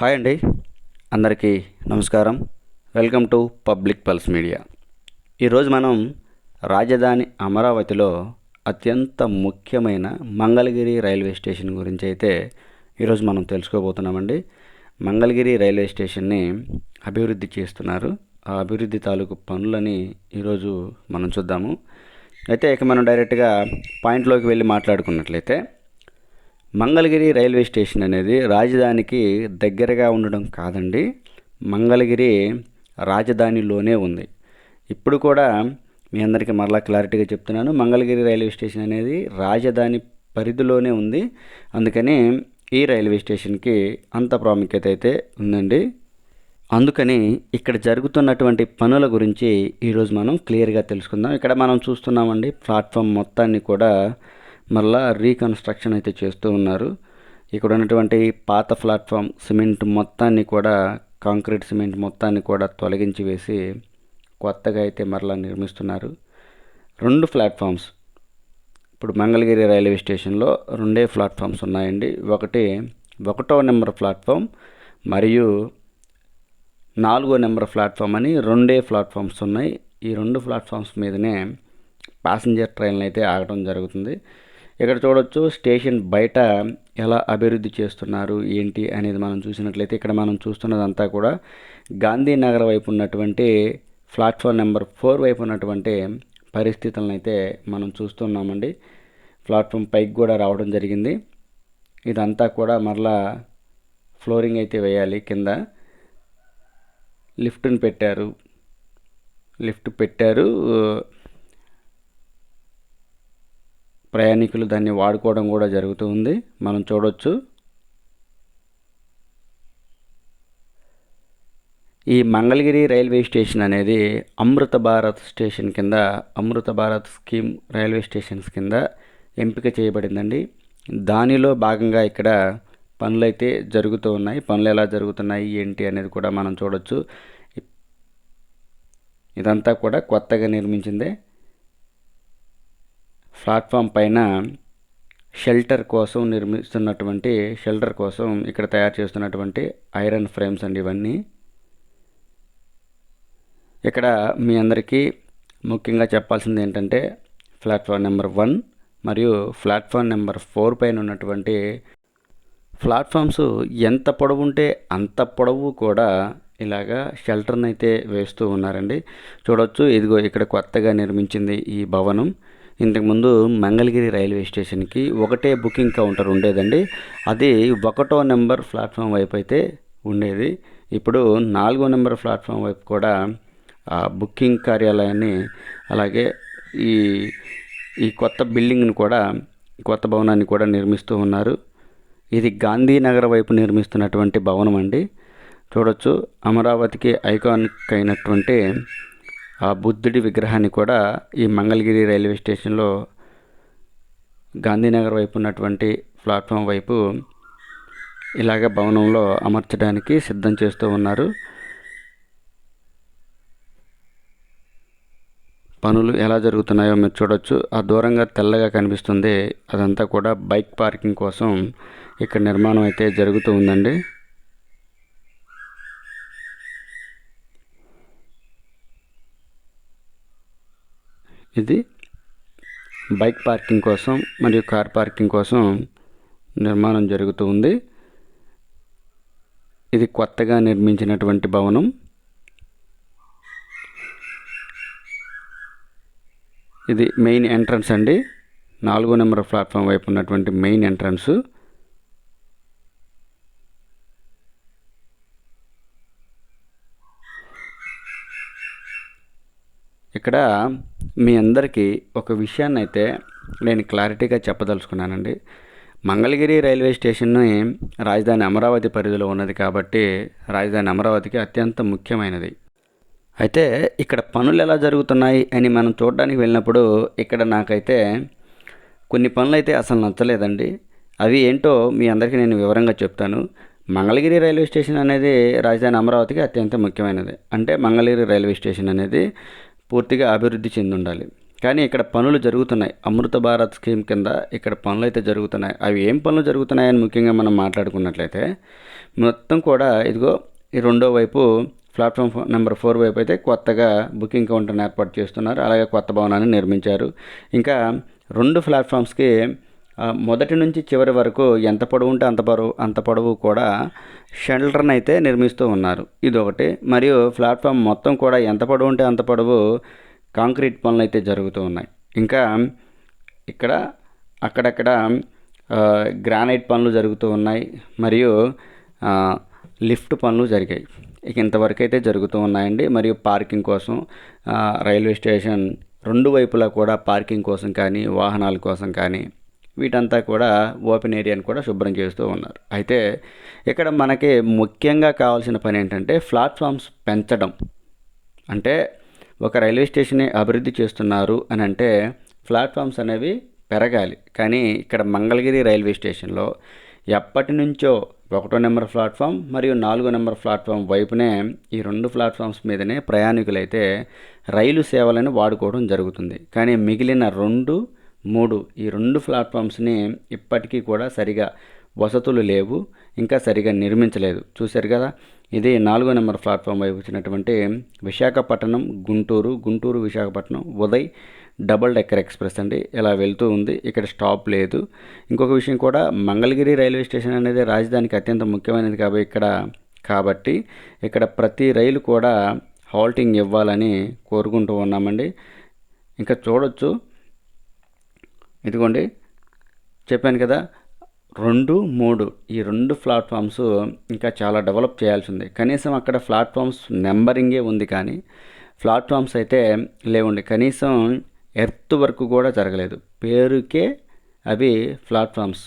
Hi అండి. అందరికీ నమస్కారం. Welcome to public pulse media. ఈరోజు మనం రాజధాని అమరావతిలో అత్యంత ముఖ్యమైన మంగళగిరి రైల్వే స్టేషన్ గురించి అయితే ఈరోజు మనం తెలుసుకోబోతున్నామండి. మంగళగిరి రైల్వే స్టేషన్ని అభివృద్ధి చేస్తున్నారు. ఆ అభివృద్ధి తాలూకు పనులని ఈరోజు మనం చూద్దాము. అయితే ఇక మనం డైరెక్ట్గా పాయింట్లోకి వెళ్ళి మాట్లాడుకున్నట్లయితే మంగళగిరి రైల్వే స్టేషన్ అనేది రాజధానికి దగ్గరగా ఉండడం కాదండి. మంగళగిరి రాజధానిలోనే ఉంది. ఇప్పుడు కూడా మీ అందరికీ మరలా క్లారిటీగా చెప్తున్నాను. మంగళగిరి రైల్వే స్టేషన్ అనేది రాజధాని పరిధిలోనే ఉంది. అందుకని ఈ రైల్వే స్టేషన్కి అంత ప్రాముఖ్యత అయితే ఉందండి. అందుకని ఇక్కడ జరుగుతున్నటువంటి పనుల గురించి ఈరోజు మనం క్లియర్గా తెలుసుకుందాం. ఇక్కడ మనం చూస్తున్నామండి ప్లాట్ఫామ్ మొత్తాన్ని కూడా మళ్ళా రీకన్స్ట్రక్షన్ అయితే చేస్తూ ఉన్నారు. ఇక్కడ ఉన్నటువంటి పాత ప్లాట్ఫామ్ సిమెంట్ మొత్తాన్ని కూడా కాంక్రీట్ సిమెంట్ మొత్తాన్ని కూడా తొలగించి వేసి కొత్తగా అయితే మరలా నిర్మిస్తున్నారు. రెండు ప్లాట్ఫామ్స్ ఇప్పుడు మంగళగిరి రైల్వే స్టేషన్లో రెండే ప్లాట్ఫామ్స్ ఉన్నాయండి. ఒకటి ఒకటో నెంబర్ ప్లాట్ఫామ్ మరియు నాలుగో నెంబర్ ప్లాట్ఫామ్ అని రెండే ప్లాట్ఫామ్స్ ఉన్నాయి. ఈ రెండు ప్లాట్ఫామ్స్ మీదనే ప్యాసింజర్ ట్రైన్లు అయితే ఆగడం జరుగుతుంది. ఇక్కడ చూడొచ్చు స్టేషన్ బయట ఎలా అభివృద్ధి చేస్తున్నారు ఏంటి అనేది మనం చూసినట్లయితే ఇక్కడ మనం చూస్తున్నదంతా కూడా గాంధీనగర్ వైపు ఉన్నటువంటి ప్లాట్ఫామ్ నెంబర్ ఫోర్ వైపు ఉన్నటువంటి పరిస్థితులను అయితే మనం చూస్తున్నామండి. ప్లాట్ఫామ్ పైకి కూడా రావడం జరిగింది. ఇదంతా కూడా మరలా ఫ్లోరింగ్ అయితే వేయాలి. కింద లిఫ్ట్ని పెట్టారు. లిఫ్ట్ పెట్టారు. ప్రయాణికులు దాన్ని వాడుకోవడం కూడా జరుగుతూ ఉంది. మనం చూడొచ్చు. ఈ మంగళగిరి రైల్వే స్టేషన్ అనేది అమృత భారత్ స్టేషన్ కింద Amrit Bharat scheme railway stations కింద ఎంపిక చేయబడిందండి. దానిలో భాగంగా ఇక్కడ పనులైతే జరుగుతూ ఉన్నాయి. పనులు ఎలా జరుగుతున్నాయి ఏంటి అనేది కూడా మనం చూడొచ్చు. ఇదంతా కూడా కొత్తగా నిర్మించిందే. ప్లాట్ఫామ్ పైన షెల్టర్ కోసం నిర్మిస్తున్నటువంటి షెల్టర్ కోసం ఇక్కడ తయారు చేస్తున్నటువంటి ఐరన్ ఫ్రేమ్స్ అండి ఇవన్నీ. ఇక్కడ మీ అందరికీ ముఖ్యంగా చెప్పాల్సింది ఏంటంటే ప్లాట్ఫామ్ నెంబర్ వన్ మరియు ప్లాట్ఫామ్ నెంబర్ ఫోర్ పైన ఉన్నటువంటి ప్లాట్ఫామ్స్ ఎంత పొడవు ఉంటే అంత పొడవు కూడా ఇలాగా షెల్టర్ని అయితే వేస్తూ ఉన్నారండి. చూడవచ్చు ఇదిగో ఇక్కడ కొత్తగా నిర్మించింది ఈ భవనం. ఇంతకుముందు మంగళగిరి రైల్వే స్టేషన్కి ఒకటే బుకింగ్ కౌంటర్ ఉండేదండి. అది ఒకటో నెంబర్ ప్లాట్ఫామ్ వైపు అయితే ఉండేది. ఇప్పుడు నాలుగో నెంబర్ ప్లాట్ఫామ్ వైపు కూడా ఆ బుకింగ్ కార్యాలయాన్ని అలాగే ఈ ఈ కొత్త బిల్డింగ్ని కూడా కొత్త భవనాన్ని కూడా నిర్మిస్తూ ఉన్నారు. ఇది గాంధీనగర్ వైపు నిర్మిస్తున్నటువంటి భవనం అండి. చూడొచ్చు. అమరావతికి ఐకానిక్ అయినటువంటి ఆ బుద్ధుడి విగ్రహాన్ని కూడా ఈ మంగళగిరి రైల్వే స్టేషన్లో గాంధీనగర్ వైపు ఉన్నటువంటి ప్లాట్ఫామ్ వైపు ఇలాగ భవనంలో అమర్చడానికి సిద్ధం చేస్తూ ఉన్నారు. పనులు ఎలా జరుగుతున్నాయో మీరు చూడొచ్చు. ఆ దూరంగా తెల్లగా కనిపిస్తుంది. అదంతా కూడా బైక్ పార్కింగ్ కోసం ఇక్కడ నిర్మాణం అయితే జరుగుతూ ఉందండి. ఇది బైక్ పార్కింగ్ కోసం మరియు కార్ పార్కింగ్ కోసం నిర్మాణం జరుగుతూ ఉంది. ఇది కొత్తగా నిర్మించినటువంటి భవనం. ఇది మెయిన్ ఎంట్రన్స్ అండి. నాలుగో నెంబర్ ప్లాట్ఫామ్ వైపు ఉన్నటువంటి మెయిన్ ఎంట్రన్స్. ఇక్కడ మీ అందరికీ ఒక విషయాన్ని అయితే నేను క్లారిటీగా చెప్పదలుచుకున్నానండి. మంగళగిరి రైల్వే స్టేషన్ని రాజధాని అమరావతి పరిధిలో ఉన్నది కాబట్టి రాజధాని అమరావతికి అత్యంత ముఖ్యమైనది. అయితే ఇక్కడ పనులు ఎలా జరుగుతున్నాయి అని మనం చూడడానికి వెళ్ళినప్పుడు ఇక్కడ నాకైతే కొన్ని పనులు అయితే అసలు నచ్చలేదండి. అవి ఏంటో మీ అందరికీ నేను వివరంగా చెప్తాను. మంగళగిరి రైల్వే స్టేషన్ అనేది రాజధాని అమరావతికి అత్యంత ముఖ్యమైనది. అంటే మంగళగిరి రైల్వే స్టేషన్ అనేది పూర్తిగా అభివృద్ధి చెంది ఉండాలి కానీ ఇక్కడ పనులు జరుగుతున్నాయి. అమృత భారత్ స్కీమ్ కింద ఇక్కడ పనులు అయితే జరుగుతున్నాయి. అవి ఏం పనులు జరుగుతున్నాయని ముఖ్యంగా మనం మాట్లాడుకున్నట్లయితే మొత్తం కూడా ఇదిగో ఈ రెండో వైపు ప్లాట్ఫామ్ నెంబర్ ఫోర్ వైపు అయితే కొత్తగా బుకింగ్ కౌంటర్ని ఏర్పాటు చేస్తున్నారు. అలాగే కొత్త భవనాన్ని నిర్మించారు. ఇంకా రెండు ప్లాట్ఫామ్స్కి మొదటి నుంచి చివరి వరకు ఎంత పొడవు ఉంటే అంత పొడవు అంత పొడవు కూడా షెల్టర్ని అయితే నిర్మిస్తూ ఉన్నారు. ఇదొకటి. మరియు ప్లాట్ఫామ్ మొత్తం కూడా ఎంత పొడవు ఉంటే అంత పొడవు కాంక్రీట్ పనులు అయితే జరుగుతూ ఉన్నాయి. ఇంకా ఇక్కడ అక్కడక్కడ గ్రానైట్ పనులు జరుగుతూ ఉన్నాయి. మరియు లిఫ్ట్ పనులు జరిగాయి. ఇక ఇంతవరకు అయితే జరుగుతూ ఉన్నాయండి. మరియు పార్కింగ్ కోసం రైల్వే స్టేషన్ రెండు వైపులా కూడా పార్కింగ్ కోసం కానీ వాహనాల కోసం కానీ వీటంతా కూడా ఓపెన్ ఏరియాని కూడా శుభ్రం చేస్తూ ఉన్నారు. అయితే ఇక్కడ మనకి ముఖ్యంగా కావాల్సిన పని ఏంటంటే ప్లాట్ఫామ్స్ పెంచడం. అంటే ఒక రైల్వే స్టేషన్ని అభివృద్ధి చేస్తున్నారు అని అంటే ప్లాట్ఫామ్స్ అనేవి పెరగాలి. కానీ ఇక్కడ మంగళగిరి రైల్వే స్టేషన్లో ఎప్పటి నుంచో ఒకటో నెంబర్ ప్లాట్ఫామ్ మరియు నాలుగో నెంబర్ ప్లాట్ఫామ్ వైపునే ఈ రెండు ప్లాట్ఫామ్స్ మీదనే ప్రయాణికులైతే రైలు సేవలను వాడుకోవడం జరుగుతుంది. కానీ మిగిలిన రెండు మూడు. ఈ రెండు ప్లాట్ఫామ్స్ని ఇప్పటికీ కూడా సరిగా వసతులు లేవు ఇంకా సరిగా నిర్మించలేదు. చూశారు కదా? ఇది నాలుగో నెంబర్ ప్లాట్ఫామ్ వైపు వచ్చినటువంటి Visakhapatnam Guntur. Guntur Visakhapatnam Uday double decker express అండి. ఇలా వెళ్తూ ఉంది. ఇక్కడ స్టాప్ లేదు. ఇంకొక విషయం కూడా మంగళగిరి రైల్వే స్టేషన్ అనేది రాజధానికి అత్యంత ముఖ్యమైనది కాబట్టి ఇక్కడ కాబట్టి ఇక్కడ ప్రతి రైలు కూడా హాల్టింగ్ ఇవ్వాలని కోరుకుంటూ ఉన్నామండి. ఇంకా చూడొచ్చు. ఇదిగోండి చెప్పాను కదా రెండు మూడు ఈ రెండు ప్లాట్ఫామ్స్ ఇంకా చాలా డెవలప్ చేయాల్సి ఉంది కనీసం అక్కడ ప్లాట్ఫామ్స్ నెంబరింగే ఉంది కానీ ప్లాట్ఫామ్స్ అయితే లేవండి. కనీసం ఎర్త్ వరకు కూడా జరగలేదు. పేరుకే అవి ప్లాట్ఫామ్స్.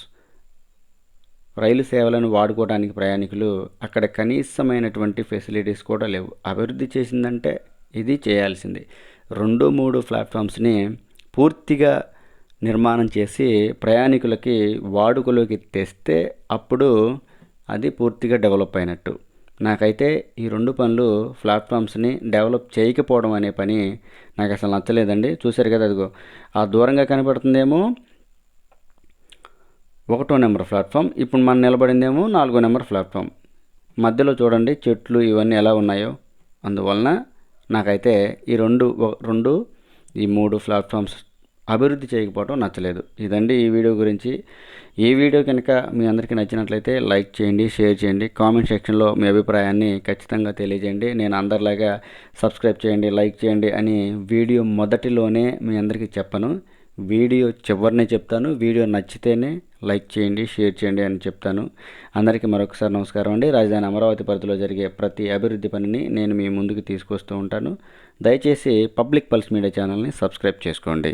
రైలు సేవలను వాడుకోవడానికి ప్రయాణికులు అక్కడ కనీసమైనటువంటి ఫెసిలిటీస్ కూడా లేవు. అభివృద్ధి చేసిందంటే ఇది చేయాల్సింది. రెండు మూడు ప్లాట్ఫామ్స్ని పూర్తిగా నిర్మాణం చేసి ప్రయాణికులకి వాడుకలోకి తెస్తే అప్పుడు అది పూర్తిగా డెవలప్ అయినట్టు. నాకైతే ఈ రెండు పనులు ప్లాట్ఫామ్స్ని డెవలప్ చేయకపోవడం అనే పని నాకు అసలు నచ్చలేదండి. చూశారు కదా అదిగో. ఆ దూరంగా కనపడుతుందేమో ఒకటో నెంబర్ ప్లాట్ఫామ్. ఇప్పుడు మనం నిలబడిందేమో నాలుగో నెంబర్ ప్లాట్ఫామ్. మధ్యలో చూడండి చెట్లు ఇవన్నీ ఎలా ఉన్నాయో. అందువలన నాకైతే ఈ రెండు రెండు ఈ మూడు ప్లాట్ఫామ్స్ అభివృద్ధి చేయకపోవడం నచ్చలేదు. ఇదండి ఈ వీడియో గురించి. ఈ వీడియో కనుక మీ అందరికీ నచ్చినట్లయితే లైక్ చేయండి షేర్ చేయండి. కామెంట్ సెక్షన్లో మీ అభిప్రాయాన్ని ఖచ్చితంగా తెలియజేయండి. నేను అందరిలాగా సబ్స్క్రైబ్ చేయండి లైక్ చేయండి అని వీడియో మొదటిలోనే మీ అందరికీ చెప్పను. వీడియో చివరినే చెప్తాను. వీడియో నచ్చితేనే లైక్ చేయండి షేర్ చేయండి అని చెప్తాను. అందరికీ మరొకసారి నమస్కారం అండి. రాజధాని అమరావతి పరిధిలో జరిగే ప్రతి అభివృద్ధి పనిని నేను మీ ముందుకు తీసుకొస్తూ ఉంటాను. దయచేసి పబ్లిక్ పల్స్ మీడియా ఛానల్ని సబ్స్క్రైబ్ చేసుకోండి.